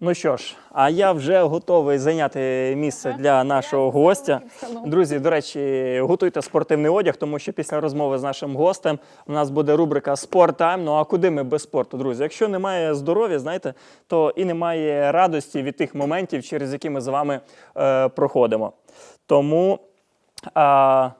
Ну що ж, а я вже готовий зайняти місце для нашого гостя. Друзі, до речі, готуйте спортивний одяг, тому що після розмови з нашим гостем у нас буде рубрика Спорт Тайм. Ну а куди ми без спорту, друзі? Якщо немає здоров'я, знаєте, то і немає радості від тих моментів, через які ми з вами е, проходимо. Тому. А,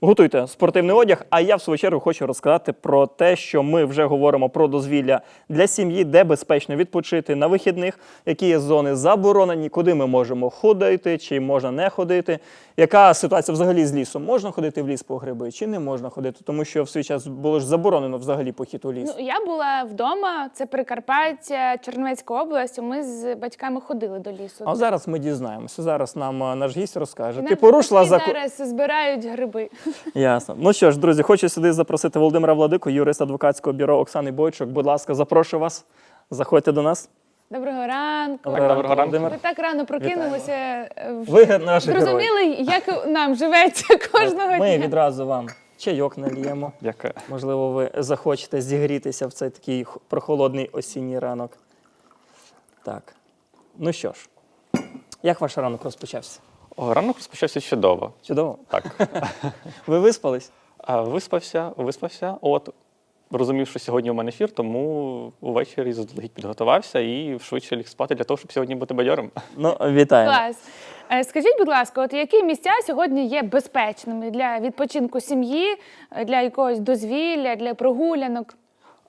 Готуйте спортивний одяг. А я в свою чергу хочу розказати про те, що ми вже говоримо про дозвілля для сім'ї, де безпечно відпочити на вихідних, які є зони заборонені, куди ми можемо ходити, чи можна не ходити. Яка ситуація взагалі з лісом? Можна ходити в ліс по гриби, чи не можна ходити? Тому що в свій час було ж заборонено взагалі похід у ліс. Ну, я була вдома, це Прикарпаття, Чернівецька область. Ми з батьками ходили до лісу. А зараз ми дізнаємося. Зараз нам е, наш гість розкаже. Нам Ти порушила закон. зараз збирають гриби. Ясно. Ну що ж, друзі, хочу сюди запросити Володимира Владику, юрист адвокатського бюро Оксани Бойчук. Будь ласка, запрошую вас. Заходьте до нас. Доброго ранку. Доброго ранку, ранку. Ви так рано прокинулися. е, Ви наш. Зрозуміли, як нам живеться кожного Ми дня. відразу вам чайок нальємо. Дякую. Можливо, ви захочете зігрітися в цей такий прохолодний осінній ранок. Так. Ну що ж, як ваш ранок розпочався? О, ранок розпочався чудово. Чудово. Так. Ви виспались? А, Виспався, виспався. От розумів, що сьогодні у мене ефір, тому увечері заздалегідь підготувався і швидше ліг спати для того, щоб сьогодні бути бадьорим. Ну, вітаємо. Клас. Е, Скажіть, будь ласка, от які місця сьогодні є безпечними для відпочинку сім'ї, е, для якогось дозвілля, для прогулянок?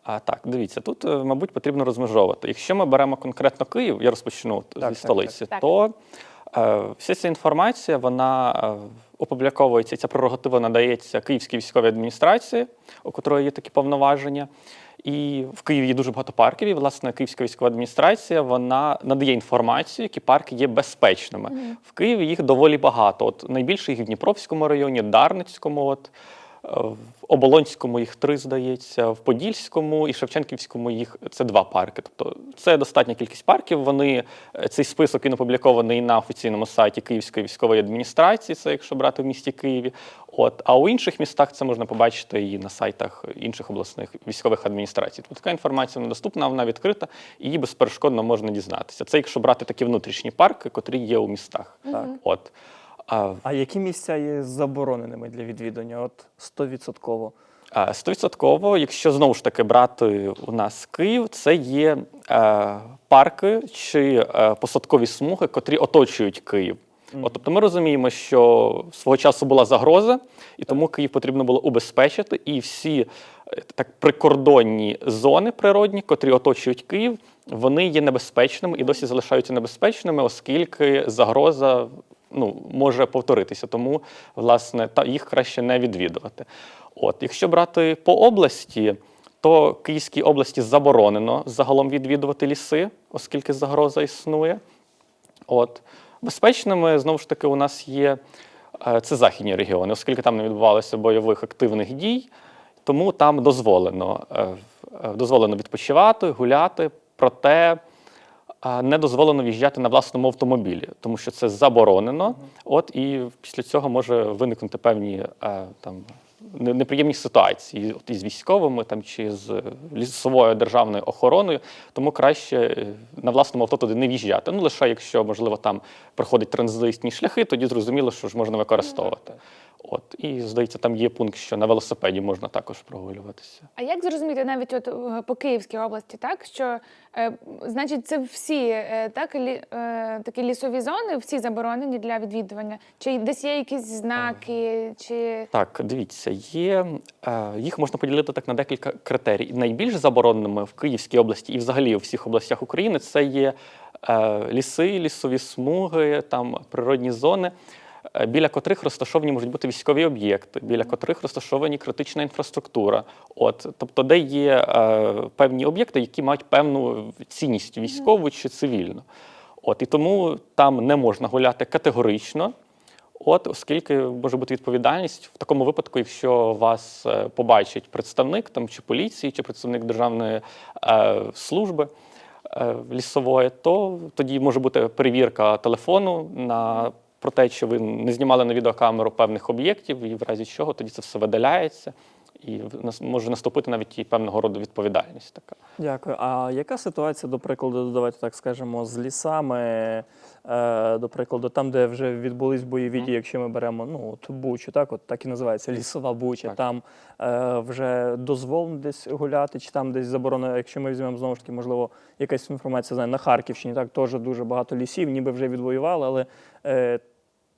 А так, дивіться, тут, е, мабуть, потрібно розмежовувати. Якщо ми беремо конкретно Київ, я розпочну от Так, так, зі столиці, так. то вся ця інформація вона е, опубліковується, ця прерогатива надається Київській військовій адміністрації, у котрої є такі повноваження. І в Києві є дуже багато парків. І власне Київська військова адміністрація вона надає інформацію, які парки є безпечними. В Києві їх доволі багато. От найбільше їх в Дніпровському районі, Дарницькому. От Е, В Оболонському їх три, здається, в Подільському і Шевченківському їх це два парки. Тобто це достатня кількість парків. Вони е, цей список він опублікований на офіційному сайті Київської військової адміністрації, це якщо брати в місті Києві. От а у інших містах це можна побачити і на сайтах інших обласних військових адміністрацій. Тобто така інформація недоступна, вона відкрита, і її безперешкодно можна дізнатися. Це якщо брати такі внутрішні парки, котрі є у містах. Так. От. А А які місця є забороненими для відвідування? От 100%. Стовідсотково, якщо знову ж таки брати у нас Київ, це є е, парки чи е, посадкові смуги, котрі оточують Київ. От, тобто ми розуміємо, що свого часу була загроза, і тому Київ потрібно було убезпечити, і всі е, так прикордонні зони природні, котрі оточують Київ, вони є небезпечними і досі залишаються небезпечними, оскільки загроза ну, може повторитися. Тому, власне, та їх краще не відвідувати. От, якщо брати по області, то Київській області заборонено загалом відвідувати ліси, оскільки загроза існує. От. Безпечними, знову ж таки, у нас є е, це західні регіони, оскільки там не відбувалося бойових активних дій, тому там дозволено, е, е, дозволено відпочивати, гуляти, проте не дозволено в'їжджати на власному автомобілі, тому що це заборонено. От і після цього може виникнути певні е, там. Неприємні ситуації от із військовими там чи з лісовою державною охороною, тому краще е, на власному авто туди не в'їжджати. Ну лише якщо можливо там проходять транзитні шляхи, тоді зрозуміло, що ж можна використовувати. От і здається, там є пункт, що на велосипеді можна також прогулюватися. А як зрозуміти навіть от е, по Київській області, так що е, значить це всі е, так лі, е, такі лісові зони, всі заборонені для відвідування? Чи десь є якісь знаки, чи Так, дивіться, є е, їх можна поділити так на декілька критерій. Найбільш забороненими в Київській області і взагалі у всіх областях України це є е, ліси, лісові смуги, там природні зони. Е, Біля котрих розташовані можуть бути військові об'єкти, біля котрих розташовані критична інфраструктура. От, тобто, де є е, певні об'єкти, які мають певну цінність військову чи цивільну. От, і тому там не можна гуляти категорично. От, оскільки може бути відповідальність в такому випадку, якщо вас е, побачить представник там чи поліції, чи представник державної е, служби е, лісової, то тоді може бути перевірка телефону на про те, що ви не знімали на відеокамеру певних об'єктів, і в разі чого тоді це все видаляється. І може наступити навіть і певного роду відповідальність така. Дякую. А яка ситуація, до прикладу, давайте так скажемо, з лісами, е, до прикладу, там, де вже відбулись бойові дії, якщо ми беремо ну, от Бучу, так, от так і називається лісова Буча, Так. там е, вже дозволено десь гуляти, чи там десь заборонено, якщо ми візьмемо знову ж таки, можливо, якась інформація знаю, на Харківщині, так теж дуже багато лісів, ніби вже відвоювали, але е,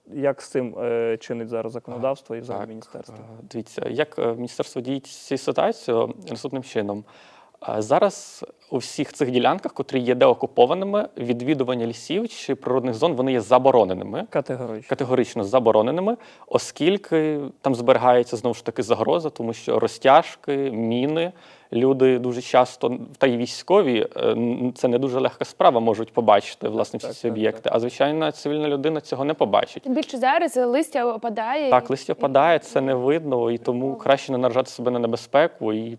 як з цим е, чинить зараз законодавство і взагалі Так, міністерство? е, Дивіться, як е, міністерство діє з цією ситуацією наступним чином. Зараз у всіх цих ділянках, котрі є деокупованими, відвідування лісів чи природних зон, вони є забороненими. Категорично. Категорично забороненими, оскільки там зберігається знову ж таки загроза, тому що розтяжки, міни, люди дуже часто, та й військові, е, це не дуже легка справа, можуть побачити власне всі так, ці так, об'єкти. А звичайна цивільна людина цього не побачить. Тим більше зараз листя опадає. Так, і- листя впадає, це не видно, і тому краще не наражати себе на небезпеку і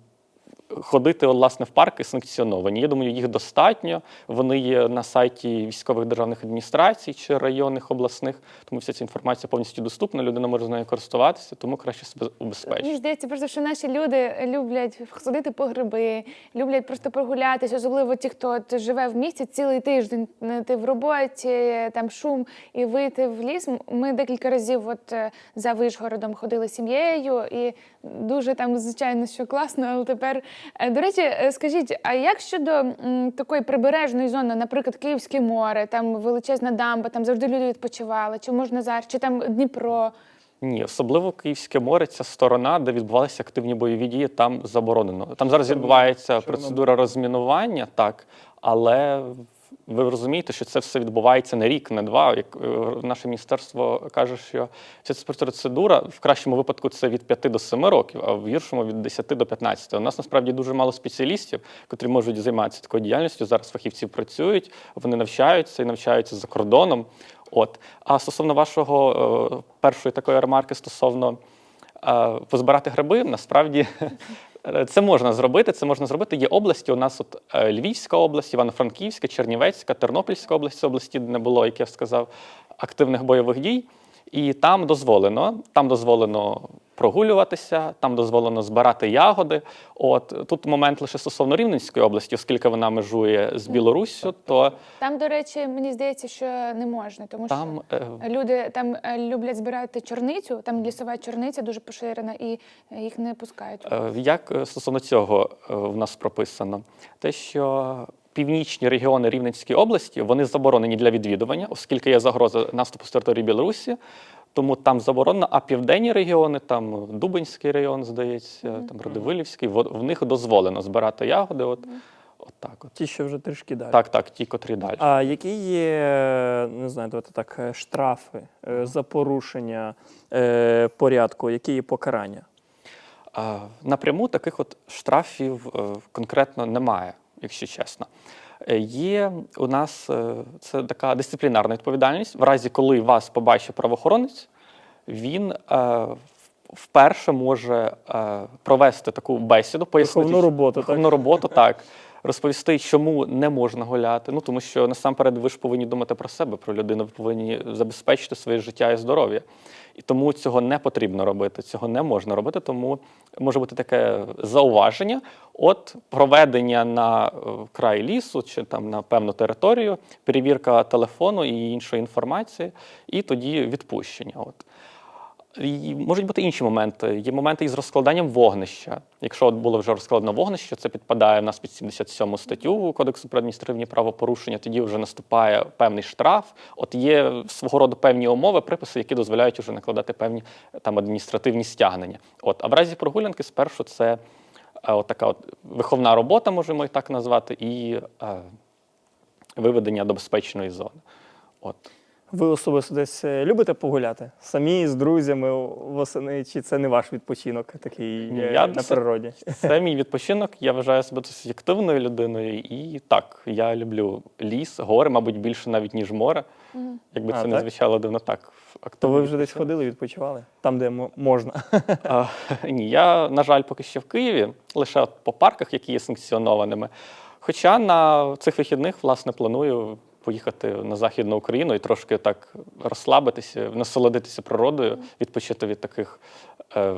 ходити власне в парки санкціоновані. Я думаю, їх достатньо. Вони є на сайті військових державних адміністрацій чи районних обласних, тому вся ця інформація повністю доступна. Людина може з нею користуватися, тому краще себе Мені убезпечити. здається, просто що наші люди люблять ходити по гриби, люблять просто прогулятися, особливо ті, хто живе в місті цілий тиждень. Ти в роботі, там шум і вийти в ліс. Ми декілька разів, от е, за Вишгородом, ходили сім'єю, і дуже там, звичайно, що класно. Але тепер до речі, е, скажіть, а як щодо м, такої прибережної зони, наприклад, Київське море, там величезна дамба, там завжди люди відпочивали, чи можна зараз, чи там Дніпро? Ні, особливо Київське море, ця сторона, де відбувалися активні бойові дії, там заборонено. Там зараз відбувається процедура розмінування, так, але ви розумієте, що це все відбувається не рік, не два. Як е, наше міністерство каже, що ця процедура в кращому випадку це від 5 до 7 років, а в гіршому від 10 до 15. У нас насправді дуже мало спеціалістів, котрі можуть займатися такою діяльністю. Зараз фахівці працюють, вони навчаються і навчаються за кордоном. От. А стосовно вашого е, першої такої ремарки стосовно е, позбирати гриби, насправді це можна зробити. Це можна зробити. Є області. У нас от е, Львівська область, Івано-Франківська, Чернівецька, Тернопільська область, це області, де не було, як я сказав, активних бойових дій. І там дозволено, там дозволено прогулюватися, там дозволено збирати ягоди. От тут момент лише стосовно Рівненської області, оскільки вона межує з Білоруссю, то Там, до речі, мені здається, що не можна, тому там е, люди там е, люблять збирати чорницю, там лісова чорниця дуже поширена, і їх не пускають. Е, Як стосовно цього в нас прописано? Те, що північні регіони Рівненської області вони заборонені для відвідування, оскільки є загроза наступу з території Білорусі, тому там заборонено, а південні регіони, там Дубинський район, здається, там Радивилівський, в них дозволено збирати ягоди. От, от так от. Ті, що вже трішки далі. Так, так, ті, котрі далі. А які є, не знаю, давайте так, е, штрафи е, за порушення е, порядку, які є покарання? А, Напряму таких от штрафів е, конкретно немає, якщо чесно. Е, Є у нас е, це така дисциплінарна відповідальність. В разі, коли вас побачить правоохоронець, він е, вперше може провести таку бесіду, пояснити Виховну роботу, так? роботу, так. Розповісти, чому не можна гуляти. Ну тому що насамперед ви ж повинні думати про себе, про людину. Ви повинні забезпечити своє життя і здоров'я. І тому цього не потрібно робити, цього не можна робити. Тому може бути таке зауваження. От проведення на е, край лісу чи там на певну територію, перевірка телефону і іншої інформації, і тоді відпущення. От. Можуть бути інші моменти. Є моменти із розкладанням вогнища. Якщо було вже розкладено вогнище, це підпадає в нас під 77 статтю Кодексу про адміністративні правопорушення. Тоді вже наступає певний штраф. От є свого роду певні умови, приписи, які дозволяють вже накладати певні там адміністративні стягнення. От а в разі прогулянки спершу це е, от така от виховна робота, можемо і так назвати, і е, виведення до безпечної зони. От. Ви особисто десь е, любите погуляти? Самі з друзями восени, чи це не ваш відпочинок такий Ні, е, я на досить- природі? Це мій відпочинок. Я вважаю себе досить активною людиною. І так, я люблю ліс, гори, мабуть, більше навіть ніж море. Якби А, це не звучало дивно так. То ви вже десь ходили, відпочивали? Там, де мо- можна. А, ні, я, на жаль, поки що в Києві, лише от по парках, які є санкціонованими. Хоча на цих вихідних, власне, планую поїхати на Західну Україну і трошки так розслабитися, насолодитися природою, відпочити від таких е,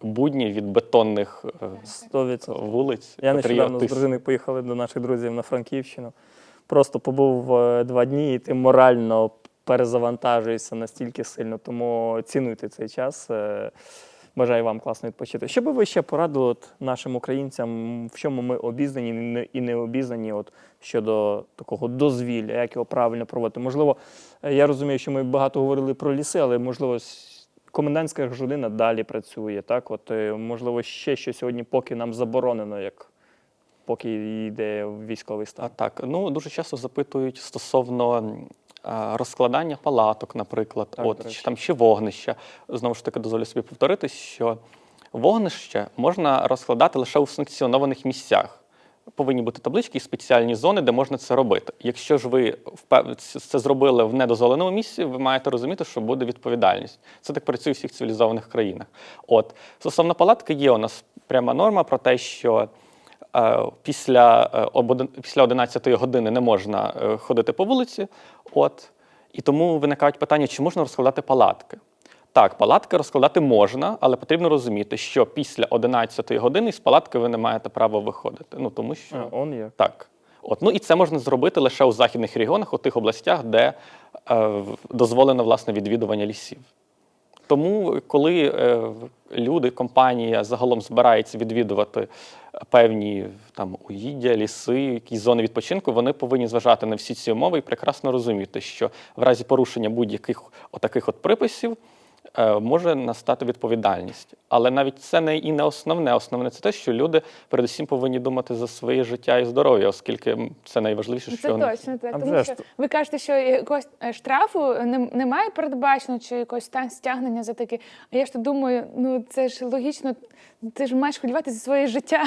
будні від бетонних е, вулиць. Я нещодавно з дружиною поїхали до наших друзів на Франківщину. Просто побув е, два дні, і ти морально перезавантажуєшся настільки сильно. Тому цінуйте цей час. Бажаю вам класно відпочити. Що би ви ще порадили от нашим українцям, в чому ми обізнані і не- обізнані от, щодо такого дозвілля, як його правильно проводити? Можливо, е, я розумію, що ми багато говорили про ліси, але можливо комендантська ж година далі працює. Так, от е, можливо, ще що сьогодні, поки нам заборонено, як поки йде військовий А так, ну дуже часто запитують стосовно розкладання палаток, наприклад, Так, от чи там ще вогнища. Знову ж таки, дозволю собі повторити, що вогнище можна розкладати лише у санкціонованих місцях. Повинні бути таблички і спеціальні зони, де можна це робити. Якщо ж ви це зробили в недозволеному місці, ви маєте розуміти, що буде відповідальність. Це так працює у всіх цивілізованих країнах. От стосовно палатки, є у нас пряма норма про те, що після, е, після 11 години не можна е, ходити по вулиці. От, і тому виникають питання, чи можна розкладати палатки. Так, палатки розкладати можна, але потрібно розуміти, що після 11 години з палатки ви не маєте права виходити. Ну тому що А, он як. так. От. Ну і це можна зробити лише у західних регіонах, у тих областях, де е, дозволено власне відвідування лісів. Тому, коли е, люди, компанія загалом збираються відвідувати певні там угіддя, ліси, якісь зони відпочинку, вони повинні зважати на всі ці умови і прекрасно розуміти, що в разі порушення будь-яких отаких от приписів е, може настати відповідальність. Але навіть це не і не основне. Основне це те, що люди передусім повинні думати за своє життя і здоров'я, оскільки це найважливіше, Ну, що Це вони- точно так. А Тому що ви кажете, що якогось е, штрафу не- немає передбачено, чи якогось ста- стягнення за таке. А я ж то думаю, ну це ж логічно, ти ж маєш хвилювати за своє життя.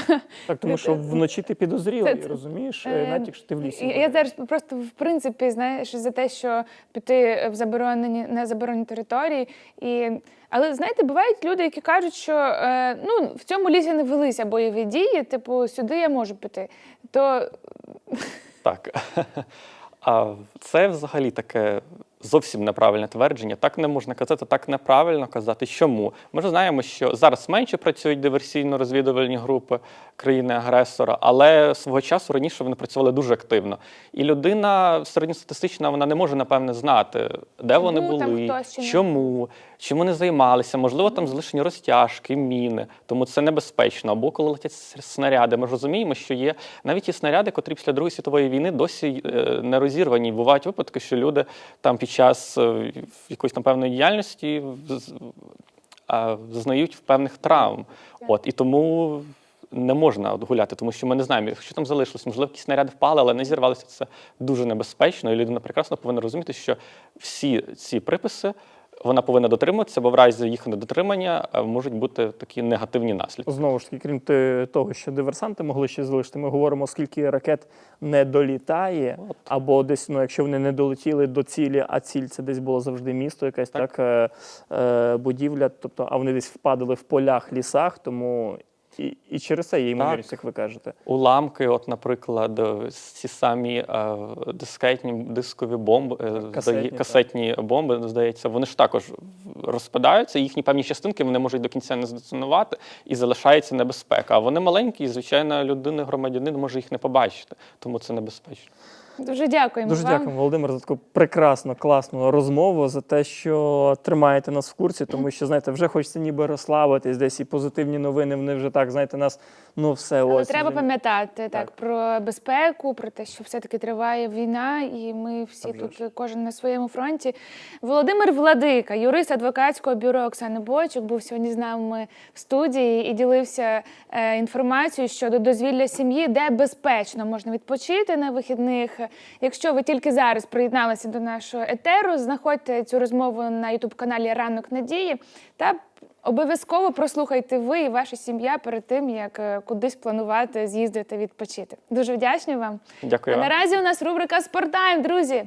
Так, тому що вночі ти підозрілий, Це- розумієш, Е, Е, навіть якщо ти в лісі. Я, я зараз просто в принципі знаєш за те, що піти в заборонені на заборонені території. І але знаєте, бувають люди, які кажуть, що е, ну в цьому лісі не велися бойові дії, типу сюди я можу піти. То Так. А це взагалі таке зовсім неправильне твердження. Так не можна казати, так неправильно казати. Чому? Ми ж знаємо, що зараз менше працюють диверсійно-розвідувальні групи країни-агресора, але свого часу раніше вони працювали дуже активно. І людина середньостатистична вона не може, напевне, знати, де вони були, хтось чому, чим вони займалися. Можливо, там залишені розтяжки, міни, тому це небезпечно. Або коли летять снаряди. Ми ж розуміємо, що є навіть ті снаряди, котрі після Другої світової війни досі е, не розірвані. Бувають випадки, що люди там під час в якоїсь там певної діяльності зазнають певних травм. От і тому. Не можна от гуляти, тому що ми не знаємо, що там залишилось. Можливо, якісь снаряди впали, але не зірвалися. Це дуже небезпечно. І людина прекрасно повинна розуміти, що всі ці приписи вона повинна дотримуватися, бо в разі їх недотримання е, можуть бути такі негативні наслідки. Знову ж таки, крім того, що диверсанти могли ще залишити, ми говоримо, скільки ракет не долітає, або десь, ну, якщо вони не долетіли до цілі, а ціль це десь було завжди місто, якась так, Так. е, е, будівля, тобто, а вони десь впадали в полях, лісах, тому і, і через це є ймовірність, як ви кажете. Уламки, от, наприклад, ці самі е, дискетні дискові бомби, е, Касетні, касетні бомби, здається, вони ж також розпадаються, їхні певні частинки вони можуть до кінця не здетонувати і залишається небезпека. А вони маленькі, і звичайно, людина, громадянин може їх не побачити, тому це небезпечно. Дуже дякуємо Дуже вам. дякую, Володимир, за таку прекрасну, класну розмову, за те, що тримаєте нас в курсі, тому що, знаєте, вже хочеться ніби розслабитись, десь і позитивні новини, вони вже так, знаєте, нас, ну все, Але ось. треба вже- пам'ятати так. Так. про безпеку, про те, що все-таки триває війна, і ми всі вже тут кожен на своєму фронті. Володимир Владика, юрист адвокатського бюро Оксани Бойчук, був сьогодні з нами в студії і ділився е, інформацією щодо дозвілля сім'ї, де безпечно можна відпочити на вихідних. Якщо ви тільки зараз приєдналися до нашого етеру, знаходьте цю розмову на ютуб-каналі Ранок Надії та Обов'язково прослухайте ви і ваша сім'я перед тим, як е, кудись планувати з'їздити відпочити. Дуже вдячні вам. Дякую. А наразі у нас рубрика Спортайм, друзі.